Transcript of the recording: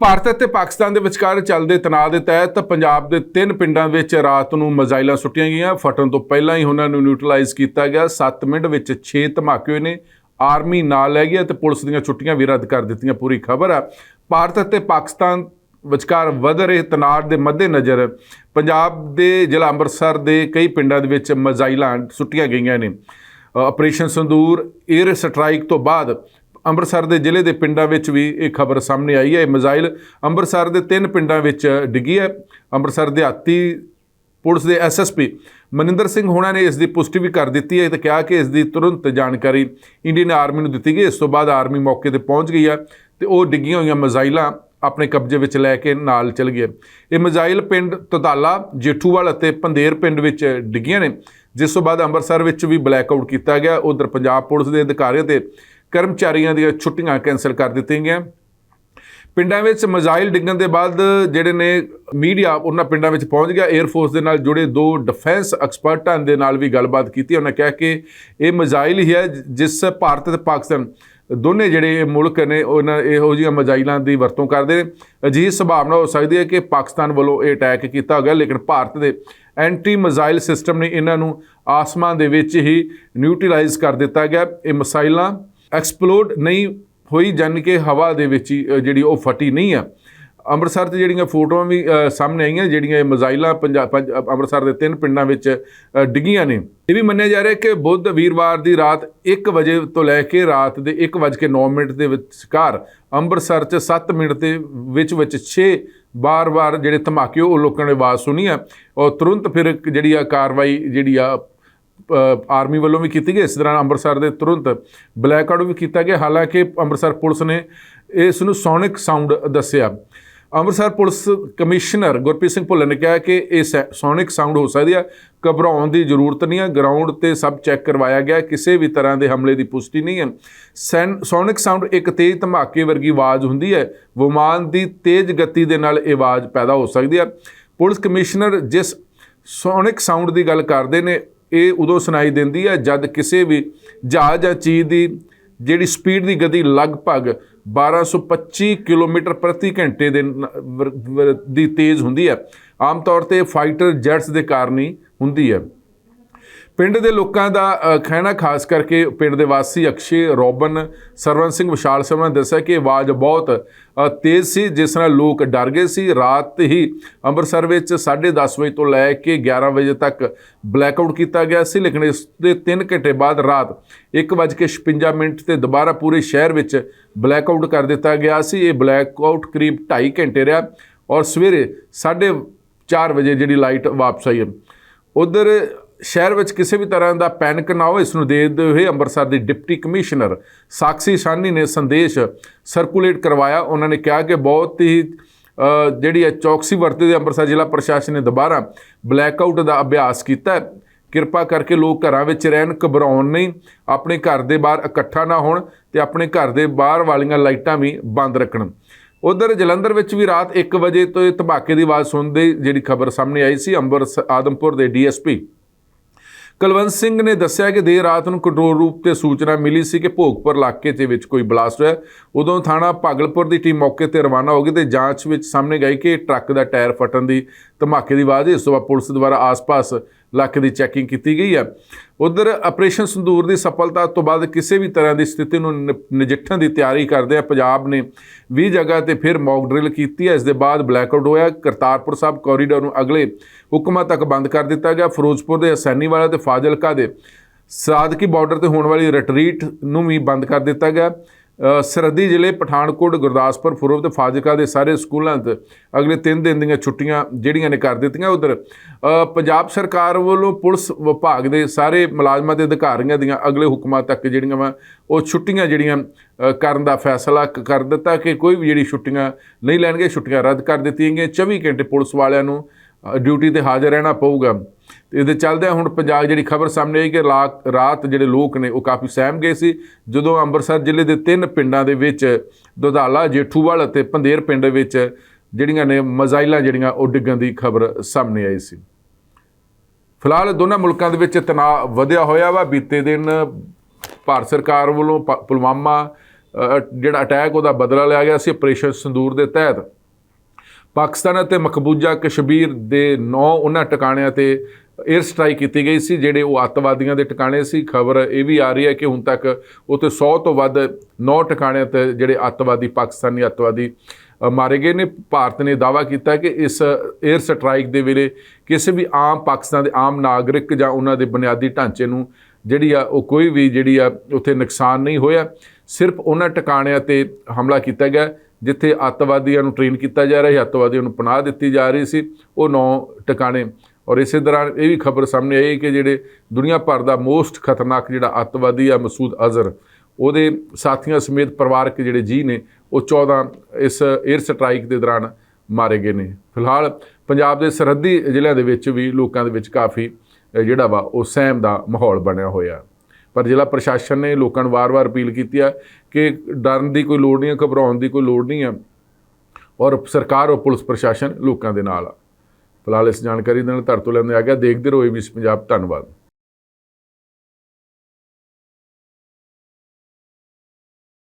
ਭਾਰਤ ਅਤੇ ਪਾਕਿਸਤਾਨ ਦੇ ਵਿਚਕਾਰ ਚੱਲਦੇ ਤਣਾਅ ਦੇ ਤਹਿਤ ਪੰਜਾਬ ਦੇ ਤਿੰਨ ਪਿੰਡਾਂ ਵਿੱਚ ਰਾਤ ਨੂੰ ਮਿਜ਼ਾਈਲਾਂ ਸੁੱਟੀਆਂ ਗਈਆਂ। ਫਟਣ ਤੋਂ ਪਹਿਲਾਂ ਹੀ ਉਹਨਾਂ ਨੂੰ ਨਿਊਟਰਲਾਈਜ਼ ਕੀਤਾ ਗਿਆ। 7 ਮਿੰਟ ਵਿੱਚ 6 ਧਮਾਕੇ ਹੋਏ ਨੇ। ਆਰਮੀ ਨਾਲ ਲੈ ਗਈ ਅਤੇ ਪੁਲਿਸ ਦੀਆਂ ਛੁੱਟੀਆਂ ਵੀ ਰੱਦ ਕਰ ਦਿੱਤੀਆਂ। ਪੂਰੀ ਖਬਰ ਆ ਭਾਰਤ ਅਤੇ ਪਾਕਿਸਤਾਨ ਵਿਚਕਾਰ ਵਧ ਰਹੇ ਤਣਾਅ ਦੇ ਮੱਦੇਨਜ਼ਰ ਪੰਜਾਬ ਦੇ ਜ਼ਿਲ੍ਹਾ ਅੰਮ੍ਰਿਤਸਰ ਦੇ ਕਈ ਪਿੰਡਾਂ ਦੇ ਵਿੱਚ ਮਿਜ਼ਾਈਲਾਂ ਸੁੱਟੀਆਂ ਗਈਆਂ ਨੇ। ਆਪਰੇਸ਼ਨ ਸੰਦੂਰ 에ਅਰ ਸਟ੍ਰਾਈਕ ਤੋਂ ਬਾਅਦ ਅੰਮ੍ਰਿਤਸਰ ਦੇ ਜ਼ਿਲ੍ਹੇ ਦੇ ਪਿੰਡਾਂ ਵਿੱਚ ਵੀ ਇਹ ਖਬਰ ਸਾਹਮਣੇ ਆਈ ਹੈ। ਇਹ ਮਿਜ਼ਾਈਲ ਅੰਮ੍ਰਿਤਸਰ ਦੇ ਤਿੰਨ ਪਿੰਡਾਂ ਵਿੱਚ ਡਿੱਗੀ ਹੈ। ਅੰਮ੍ਰਿਤਸਰ ਦਿਹਾਤੀ ਪੁਲਿਸ ਦੇ ਐਸਐਸਪੀ ਮਨਿੰਦਰ ਸਿੰਘ ਹੋਣਾ ਨੇ ਇਸ ਦੀ ਪੁਸ਼ਟੀ ਵੀ ਕਰ ਦਿੱਤੀ ਹੈ ਤੇ ਕਿਹਾ ਕਿ ਇਸ ਦੀ ਤੁਰੰਤ ਜਾਣਕਾਰੀ ਇੰਡੀਅਨ ਆਰਮੀ ਨੂੰ ਦਿੱਤੀ ਗਈ ਇਸ ਤੋਂ ਬਾਅਦ ਆਰਮੀ ਮੌਕੇ ਤੇ ਪਹੁੰਚ ਗਈ ਹੈ ਤੇ ਉਹ ਡਿੱਗੀਆਂ ਹੋਈਆਂ ਮਿਜ਼ਾਈਲਾਂ ਆਪਣੇ ਕਬਜ਼ੇ ਵਿੱਚ ਲੈ ਕੇ ਨਾਲ ਚਲ ਗਈ ਇਹ ਮਿਜ਼ਾਈਲ ਪਿੰਡ ਤਤਾਲਾ, ਜੇਠੂਵਾਲ ਅਤੇ ਪੰਦੇਰ ਪਿੰਡ ਵਿੱਚ ਡਿੱਗੀਆਂ ਨੇ। ਜਿਸ ਤੋਂ ਬਾਅਦ ਅੰਮ੍ਰਿਤਸਰ ਵਿੱਚ ਵੀ ਬਲੈਕ ਆਊਟ ਕੀਤਾ ਗਿਆ। ਉਧਰ ਪੰਜਾਬ ਪੁਲਿਸ ਦੇ ਅਧਿਕਾਰੀਆਂ ਤੇ ਕਰਮਚਾਰੀਆਂ ਦੀਆਂ ਛੁੱਟੀਆਂ ਕੈਂਸਲ ਕਰ ਦਿੱਤੀਆਂ ਗਈਆਂ। ਪਿੰਡਾਂ ਵਿੱਚ ਮਿਜ਼ਾਈਲ ਡਿੱਗਣ ਦੇ ਬਾਅਦ ਜਿਹੜੇ ਨੇ ਮੀਡੀਆ ਉਹਨਾਂ ਪਿੰਡਾਂ ਵਿੱਚ ਪਹੁੰਚ ਗਿਆ। 에ਅਰ ਫੋਰਸ ਦੇ ਨਾਲ ਜੁੜੇ ਦੋ ਡਿਫੈਂਸ ਐਕਸਪਰਟਾਂ ਦੇ ਨਾਲ ਵੀ ਗੱਲਬਾਤ ਕੀਤੀ। ਉਹਨਾਂ ਕਿਹਾ ਕਿ ਇਹ ਮਿਜ਼ਾਈਲ ਹੀ ਹੈ, ਜਿਸ ਭਾਰਤ ਤੇ ਪਾਕਿਸਤਾਨ ਦੋਨੇ ਜਿਹੜੇ ਮੁਲਕ ਨੇ, ਉਹਨਾਂ ਇਹੋ ਜਿਹੀਆਂ ਮਿਜ਼ਾਈਲਾਂ ਦੀ ਵਰਤੋਂ ਕਰਦੇ ਨੇ। ਅਜਿਹੀ ਸੰਭਾਵਨਾ ਹੋ ਸਕਦੀ ਹੈ ਕਿ ਪਾਕਿਸਤਾਨ ਵੱਲੋਂ ਇਹ ਅਟੈਕ ਕੀਤਾ ਗਿਆ, ਲੇਕਿਨ ਭਾਰਤ ਦੇ ਐਂਟੀ ਮਿਜ਼ਾਈਲ ਸਿਸਟਮ ਨੇ ਇਹਨਾਂ ਨੂੰ ਆਸਮਾਨ ਦੇ ਵਿੱਚ ਹੀ ਨਿਊਟਰਲਾਈਜ਼ ਕਰ ਦਿੱਤਾ ਗਿਆ। ਇਹ ਮਸਾਈਲਾਂ ਐਕਸਪਲੋਡ ਨਹੀਂ ਹੋਈ, ਜਾਣੀ ਕਿ ਹਵਾ ਦੇ ਵਿੱਚ ਹੀ ਜਿਹੜੀ ਉਹ ਫਟੀ ਨਹੀਂ ਆ। ਅੰਮ੍ਰਿਤਸਰ 'ਚ ਜਿਹੜੀਆਂ ਫੋਟੋਆਂ ਵੀ ਸਾਹਮਣੇ ਆਈਆਂ, ਜਿਹੜੀਆਂ ਇਹ ਮਿਜ਼ਾਈਲਾਂ ਪੰਜਾਬ ਪੰਜ- ਅੰਮ੍ਰਿਤਸਰ ਦੇ ਤਿੰਨ ਪਿੰਡਾਂ ਵਿੱਚ ਡਿੱਗੀਆਂ ਨੇ। ਇਹ ਵੀ ਮੰਨਿਆ ਜਾ ਰਿਹਾ ਕਿ ਬੁੱਧ ਵੀਰਵਾਰ ਦੀ ਰਾਤ 1 ਵਜੇ ਤੋਂ ਲੈ ਕੇ ਰਾਤ ਦੇ 1:09 ਮਿੰਟ ਦੇ ਵਿਚਕਾਰ ਅੰਮ੍ਰਿਤਸਰ 'ਚ 7 ਮਿੰਟ ਦੇ ਵਿੱਚ ਵਿੱਚ 6 ਬਾਰ-ਬਾਰ ਜਿਹੜੇ ਧਮਾਕੇ ਉਹ ਲੋਕਾਂ ਨੇ ਆਵਾਜ਼ ਸੁਣੀ ਆ। ਔਰ ਤੁਰੰਤ ਫਿਰ ਜਿਹੜੀ ਆ ਕਾਰਵਾਈ ਜਿਹੜੀ ਆ ਆਰਮੀ ਵੱਲੋਂ ਵੀ ਕੀਤੀ ਗਈ, ਇਸ ਤਰ੍ਹਾਂ ਅੰਮ੍ਰਿਤਸਰ ਦੇ ਤੁਰੰਤ ਬਲੈਕ ਆਊਟ ਵੀ ਕੀਤਾ ਗਿਆ। ਹਾਲਾਂਕਿ ਅੰਮ੍ਰਿਤਸਰ ਪੁਲਿਸ ਨੇ ਇਸ ਨੂੰ ਸੋਨਿਕ ਸਾਊਂਡ ਦੱਸਿਆ। ਅੰਮ੍ਰਿਤਸਰ ਪੁਲਿਸ ਕਮਿਸ਼ਨਰ ਗੁਰਪ੍ਰੀਤ ਸਿੰਘ ਭੁੱਲਰ ਨੇ ਕਿਹਾ ਕਿ ਇਹ ਸੋਨਿਕ ਸਾਊਂਡ ਹੋ ਸਕਦੀ ਹੈ ਘਬਰਾਉਣ ਦੀ ਜ਼ਰੂਰਤ ਨਹੀਂ ਹੈ ਗਰਾਊਂਡ ਤੇ ਸਭ ਚੈੱਕ ਕਰਵਾਇਆ ਗਿਆ। ਕਿਸੇ ਵੀ ਤਰ੍ਹਾਂ ਦੇ ਹਮਲੇ ਦੀ ਪੁਸ਼ਟੀ ਨਹੀਂ ਹੈ ਸੈਨ- ਸੋਨਿਕ ਸਾਊਂਡ ਇੱਕ ਤੇਜ਼ ਧਮਾਕੇ ਵਰਗੀ ਆਵਾਜ਼ ਹੁੰਦੀ ਹੈ। ਵਿਮਾਨ ਦੀ ਤੇਜ਼ ਗਤੀ ਦੇ ਨਾਲ ਇਹ ਆਵਾਜ਼ ਪੈਦਾ ਹੋ ਸਕਦੀ ਹੈ ਪੁਲਿਸ ਕਮਿਸ਼ਨਰ ਜਿਸ ਸੋਨਿਕ ਸਾਊਂਡ ਦੀ ਗੱਲ ਕਰਦੇ ਨੇ ਇਹ ਉਦੋਂ ਸੁਣਾਈ ਦਿੰਦੀ ਹੈ ਜਦ ਕਿਸੇ ਵੀ ਜਹਾਜ਼ ਜਾਂ ਚੀਜ਼ ਦੀ ਜਿਹੜੀ ਸਪੀਡ ਦੀ ਗਤੀ ਲਗਭਗ 1225 ਕਿਲੋਮੀਟਰ ਪ੍ਰਤੀ ਘੰਟੇ ਦੇ ਦੀ ਤੇਜ਼ ਹੁੰਦੀ ਹੈ। ਆਮ ਤੌਰ ਤੇ ਫਾਈਟਰ ਜੈਟਸ ਦੇ ਕਾਰਨ ਹੀ ਹੁੰਦੀ ਹੈ। ਪਿੰਡ ਦੇ ਲੋਕਾਂ ਦਾ ਅ, ਕਹਿਣਾ ਖਾਸ ਕਰਕੇ ਪਿੰਡ ਦੇ ਵਾਸੀ ਅਕਸ਼ੇ ਰੋਬਨ ਸਰਵਨ ਸਿੰਘ ਵਿਸ਼ਾਲ ਸਿੰਘ ਨੇ ਦੱਸਿਆ ਕਿ ਆਵਾਜ਼ ਬਹੁਤ ਤੇਜ਼ ਸੀ ਜਿਸ ਨਾਲ ਲੋਕ ਡਰ ਗਏ ਸੀ। ਰਾਤ ਹੀ ਅੰਮ੍ਰਿਤਸਰ ਵਿੱਚ 10:30 ਵਜੇ ਤੋਂ ਲੈ ਕੇ 11 ਵਜੇ ਤੱਕ ਬਲੈਕਆਊਟ ਕੀਤਾ ਗਿਆ ਸੀ ਲੇਕਿਨ ਇਸ ਦੇ 3 ਘੰਟੇ ਬਾਅਦ ਰਾਤ 1:56 ਮਿੰਟ ਤੇ ਦੁਬਾਰਾ ਪੂਰੇ ਸ਼ਹਿਰ ਵਿੱਚ ਬਲੈਕਆਊਟ ਕਰ ਦਿੱਤਾ ਗਿਆ ਸੀ। ਇਹ ਬਲੈਕਆਊਟ ਕਰੀਬ 2.5 ਘੰਟੇ ਰਿਹਾ ਔਰ ਸਵੇਰੇ 4:30 ਵਜੇ ਜਿਹੜੀ ਲਾਈਟ ਵਾਪਸ ਆਈ। ਹੈ ਉਧਰ ਸ਼ਹਿਰ ਵਿੱਚ ਕਿਸੇ ਵੀ ਤਰ੍ਹਾਂ ਦਾ ਪੈਨਿਕ ਨਾ ਹੋ ਇਸ ਨੂੰ ਦੇਖਦੇ ਹੋਏ ਅੰਮ੍ਰਿਤਸਰ ਦੀ ਡਿਪਟੀ ਕਮਿਸ਼ਨਰ ਸਾਕਸ਼ੀ ਸਾਨੀ ਨੇ ਸੰਦੇਸ਼ ਸਰਕੂਲੇਟ ਕਰਵਾਇਆ। ਉਹਨਾਂ ਨੇ ਕਿਹਾ ਕਿ ਬਹੁਤ ਹੀ ਜਿਹੜੀ ਹੈ ਚੌਕਸੀ ਵਰਤਦੇ ਅੰਮ੍ਰਿਤਸਰ ਜ਼ਿਲ੍ਹਾ ਪ੍ਰਸ਼ਾਸਨ ਨੇ ਦੁਬਾਰਾ ਬਲੈਕਆਊਟ ਦਾ ਅਭਿਆਸ ਕੀਤਾ ਕਿਰਪਾ ਕਰਕੇ ਲੋਕ ਘਰਾਂ ਵਿੱਚ ਰਹਿਣ, ਘਬਰਾਉਣ ਨਹੀਂ। ਆਪਣੇ ਘਰ ਦੇ ਬਾਹਰ ਇਕੱਠਾ ਨਾ ਹੋਣ ਤੇ ਆਪਣੇ ਘਰ ਦੇ ਬਾਹਰ ਵਾਲੀਆਂ ਲਾਈਟਾਂ ਵੀ ਬੰਦ ਰੱਖਣ। ਉਧਰ ਜਲੰਧਰ ਵਿੱਚ ਵੀ ਰਾਤ 1 ਵਜੇ ਤੋਂ ਇਹ ਧਮਾਕੇ ਦੀ ਆਵਾਜ਼ ਸੁਣਦੇ ਜਿਹੜੀ ਖਬਰ ਸਾਹਮਣੇ ਆਈ ਸੀ ਅੰਬਰ ਆਦਮਪੁਰ ਦੇ ਡੀਐਸਪੀ ਕੁਲਵੰਤ ਸਿੰਘ ਨੇ ਦੱਸਿਆ ਕਿ ਦੇਰ ਰਾਤ ਨੂੰ ਕੰਟਰੋਲ ਰੂਪ ਤੇ ਸੂਚਨਾ ਮਿਲੀ ਸੀ ਕਿ ਭੋਗਪੁਰ ਇਲਾਕੇ ਦੇ ਵਿੱਚ ਕੋਈ ਬਲਾਸਟ ਹੋਇਆ। ਉਦੋਂ ਥਾਣਾ ਭਾਗਲਪੁਰ ਦੀ ਟੀਮ ਮੌਕੇ ਤੇ ਰਵਾਨਾ ਹੋ ਗਈ ਤੇ ਜਾਂਚ ਵਿੱਚ ਸਾਹਮਣੇ ਗਈ ਕਿ ਟਰੱਕ ਦਾ ਟਾਇਰ ਫਟਣ ਦੀ ਧਮਾਕੇ ਦੀ ਆਵਾਜ਼ ਇਸ ਤੋਂ ਬਾਅਦ ਪੁਲਿਸ ਦੁਆਰਾ ਆਸ-ਪਾਸ ਇਲਾਕੇ ਦੀ ਚੈਕਿੰਗ ਕੀਤੀ ਗਈ ਹੈ। ਉਧਰ ਆਪਰੇਸ਼ਨ ਸੰਦੂਰ ਦੀ ਸਫਲਤਾ ਤੋਂ ਬਾਅਦ ਕਿਸੇ ਵੀ ਤਰ੍ਹਾਂ ਦੀ ਸਥਿਤੀ ਨੂੰ ਨ- ਨਜਿੱਠਣ ਦੀ ਤਿਆਰੀ ਕਰਦੇ ਆ। ਪੰਜਾਬ ਨੇ 20 ਜਗ੍ਹਾ ਤੇ ਫਿਰ ਮੌਕ ਡਰਿਲ ਕੀਤੀ ਹੈ। ਇਸ ਦੇ ਬਾਅਦ ਬਲੈਕਆਊਟ ਹੋਇਆ। ਕਰਤਾਰਪੁਰ ਸਾਹਿਬ ਕੋਰੀਡੋਰ ਨੂੰ ਅਗਲੇ ਹੁਕਮਾਂ ਤੱਕ ਬੰਦ ਕਰ ਦਿੱਤਾ ਗਿਆ। ਫਿਰੋਜ਼ਪੁਰ ਦੇ ਹਸੈਨੀਵਾਲਾ ਤੇ ਫਾਜ਼ਿਲਕਾ ਦੇ ਸਾਦਕੀ ਬਾਰਡਰ ਤੇ ਹੋਣ ਵਾਲੀ ਰਿਟਰੀਟ ਨੂੰ ਵੀ ਬੰਦ ਕਰ ਦਿੱਤਾ ਗਿਆ। ਸਰਹੱਦੀ ਜ਼ਿਲ੍ਹੇ ਪਠਾਨਕੋਟ, ਗੁਰਦਾਸਪੁਰ ਫਰੋਜ਼ ਤੇ ਫਾਜ਼ਿਲਕਾ ਦੇ ਸਾਰੇ ਸਕੂਲਾਂ 'ਚ ਅਗਲੇ 3 ਦਿਨ ਦੀਆਂ ਛੁੱਟੀਆਂ ਜਿਹੜੀਆਂ ਨੇ ਕਰ ਦਿੱਤੀਆਂ ਉਧਰ। ਪੰਜਾਬ ਸਰਕਾਰ ਵੱਲੋਂ ਪੁਲਿਸ ਵਿਭਾਗ ਦੇ ਸਾਰੇ ਮੁਲਾਜ਼ਮਾਂ ਤੇ ਅਧਿਕਾਰੀਆਂ ਦੀਆਂ ਅਗਲੇ ਹੁਕਮਾਂ ਤੱਕ ਜਿਹੜੀਆਂ ਵਾ, ਉਹ ਛੁੱਟੀਆਂ ਜਿਹੜੀਆਂ ਕਰਨ ਦਾ ਫੈਸਲਾ ਕ- ਕਰ ਦਿੱਤਾ ਕਿ ਕੋਈ ਵੀ ਜਿਹੜੀ ਛੁੱਟੀਆਂ ਨਹੀਂ ਲੈਣਗੇ, ਛੁੱਟੀਆਂ ਰੱਦ ਕਰ ਦਿੱਤੀਆਂ ਗਈਆਂ। 24 ਘੰਟੇ ਪੁਲਿਸ ਵਾਲਿਆਂ ਨੂੰ ਡਿਊਟੀ ਤੇ ਹਾਜ਼ਰ ਰਹਿਣਾ ਪਊਗਾ। ਤੇ ਇਹਦੇ ਚੱਲਦਿਆਂ ਹੁਣ ਪੰਜਾਬ ਜਿਹੜੀ ਖਬਰ ਸਾਹਮਣੇ ਆਈ ਕਿ ਲਾ- ਰਾਤ ਜਿਹੜੇ ਲੋਕ ਨੇ ਉਹ ਕਾਫੀ ਸਹਿਮ ਗਏ ਸੀ। ਜਦੋਂ ਅੰਮ੍ਰਿਤਸਰ ਜ਼ਿਲ੍ਹੇ ਦੇ ਤਿੰਨ ਪਿੰਡਾਂ ਦੇ ਵਿੱਚ ਦੁਧਾਲਾ, ਜੇਠੂਵਾਲ ਅਤੇ ਪੰਦੇਰ ਪਿੰਡ ਵਿੱਚ ਜਿਹੜੀਆਂ ਨੇ ਮਜ਼ਾਈਲਾਂ ਜਿਹੜੀਆਂ ਉਹ ਡਿੱਗਣ ਦੀ ਖਬਰ ਸਾਹਮਣੇ ਆਈ ਸੀ। ਫਿਲਹਾਲ ਦੋਨਾਂ ਮੁਲਕਾਂ ਦੇ ਵਿੱਚ ਤਣਾਅ ਵਧਿਆ ਹੋਇਆ ਵਾ। ਬੀਤੇ ਦਿਨ ਭਾਰਤ ਸਰਕਾਰ ਵੱਲੋਂ ਪ- ਪੁਲਵਾਮਾ ਜਿਹੜਾ ਅਟੈਕ ਉਹਦਾ ਬਦਲਾ ਲਿਆ ਗਿਆ ਸੀ ਆਪਰੇਸ਼ਨ ਸੰਦੂਰ ਦੇ ਤਹਿਤ। ਪਾਕਿਸਤਾਨ ਅਤੇ ਮਕਬੂਜਾ ਕਸ਼ਮੀਰ ਦੇ ਨੌ ਉਹਨਾਂ ਟਿਕਾਣਿਆਂ ਤੇ 에ਅਰ ਸਟ੍ਰਾਈਕ ਕੀਤੀ ਗਈ ਸੀ, ਜਿਹੜੇ ਉਹ ਅੱਤਵਾਦੀਆਂ ਦੇ ਟਿਕਾਣੇ ਸੀ। ਖਬਰ ਇਹ ਵੀ ਆ ਰਹੀ ਹੈ ਕਿ ਹੁਣ ਤੱਕ ਉੱਥੇ 100 ਤੋਂ ਵੱਧ ਨੌ ਟਿਕਾਣਿਆਂ ਤੇ ਜਿਹੜੇ ਅੱਤਵਾਦੀ, ਪਾਕਿਸਤਾਨੀ ਅੱਤਵਾਦੀ ਮਾਰੇ ਗਏ ਨੇ। ਭਾਰਤ ਨੇ ਦਾਅਵਾ ਕੀਤਾ ਕਿ ਇਸ 에ਅਰ ਸਟ੍ਰਾਈਕ ਦੇ ਵੇਲੇ ਕਿਸੇ ਵੀ ਆਮ ਪਾਕਿਸਤਾਨ ਦੇ ਆਮ ਨਾਗਰਿਕ ਜਾਂ ਉਹਨਾਂ ਦੇ ਬੁਨਿਆਦੀ ਢਾਂਚੇ ਨੂੰ ਜਿਹੜੀ ਆ, ਉਹ ਕੋਈ ਵੀ ਜਿਹੜੀ ਆ, ਉੱਥੇ ਨੁਕਸਾਨ ਨਹੀਂ ਹੋਇਆ। ਸਿਰਫ ਉਹਨਾਂ ਟਿਕਾਣਿਆਂ ਤੇ ਹਮਲਾ ਕੀਤਾ ਗਿਆ, ਜਿੱਥੇ ਅੱਤਵਾਦੀਆਂ ਨੂੰ ਟ੍ਰੇਨ ਕੀਤਾ ਜਾ ਰਿਹਾ ਸੀ, ਅੱਤਵਾਦੀਆਂ ਨੂੰ ਪਨਾਹ ਦਿੱਤੀ ਜਾ ਰਹੀ ਸੀ। ਉਹ ਨੌ ਟਿਕਾਣੇ ਔਰ ਇਸੇ ਦੌਰਾਨ ਇਹ ਵੀ ਖਬਰ ਸਾਹਮਣੇ ਆਈ ਕਿ ਜਿਹੜੇ ਦੁਨੀਆ ਭਰ ਦਾ ਮੋਸਟ ਖਤਰਨਾਕ ਜਿਹੜਾ ਅੱਤਵਾਦੀ ਆ ਮਸੂਦ ਅਜ਼ਹਰ, ਉਹਦੇ ਸਾਥੀਆਂ ਸਮੇਤ ਪਰਿਵਾਰਕ ਜਿਹੜੇ ਜੀ ਨੇ, ਉਹ 14 ਇਸ 에ਅਰ ਸਟ੍ਰਾਈਕ ਦੇ ਦੌਰਾਨ ਮਾਰੇ ਗਏ ਨੇ। ਫਿਲਹਾਲ ਪੰਜਾਬ ਦੇ ਸਰਹੱਦੀ ਜ਼ਿਲ੍ਹਿਆਂ ਦੇ ਵਿੱਚ ਵੀ ਲੋਕਾਂ ਦੇ ਵਿੱਚ ਕਾਫੀ ਜਿਹੜਾ ਵਾ, ਉਹ ਸਹਿਮ ਦਾ ਮਾਹੌਲ ਬਣਿਆ ਹੋਇਆ। ਪਰ ਜ਼ਿਲ੍ਹਾ ਪ੍ਰਸ਼ਾਸਨ ਨੇ ਲੋਕਾਂ ਨੂੰ ਵਾਰ-ਵਾਰ ਅਪੀਲ ਕੀਤੀ ਆ ਕਿ ਡਰਨ ਦੀ ਕੋਈ ਲੋੜ ਨਹੀਂ ਹੈ ਘਬਰਾਉਣ ਦੀ ਕੋਈ ਲੋੜ ਨਹੀਂ ਹੈ ਔਰ ਸਰਕਾਰ ਔਰ ਪੁਲਿਸ ਪ੍ਰਸ਼ਾਸਨ ਲੋਕਾਂ ਦੇ ਨਾਲ ਆ। ਫਿਲਹਾਲ ਇਸ ਜਾਣਕਾਰੀ ਦੇ ਨਾਲ ਧਰ ਤੋਂ ਲੈਂਦੇ ਆ ਗਿਆ। ਦੇਖਦੇ ਰਹੋ ਏਬੀਸੀ ਪੰਜਾਬ। ਧੰਨਵਾਦ।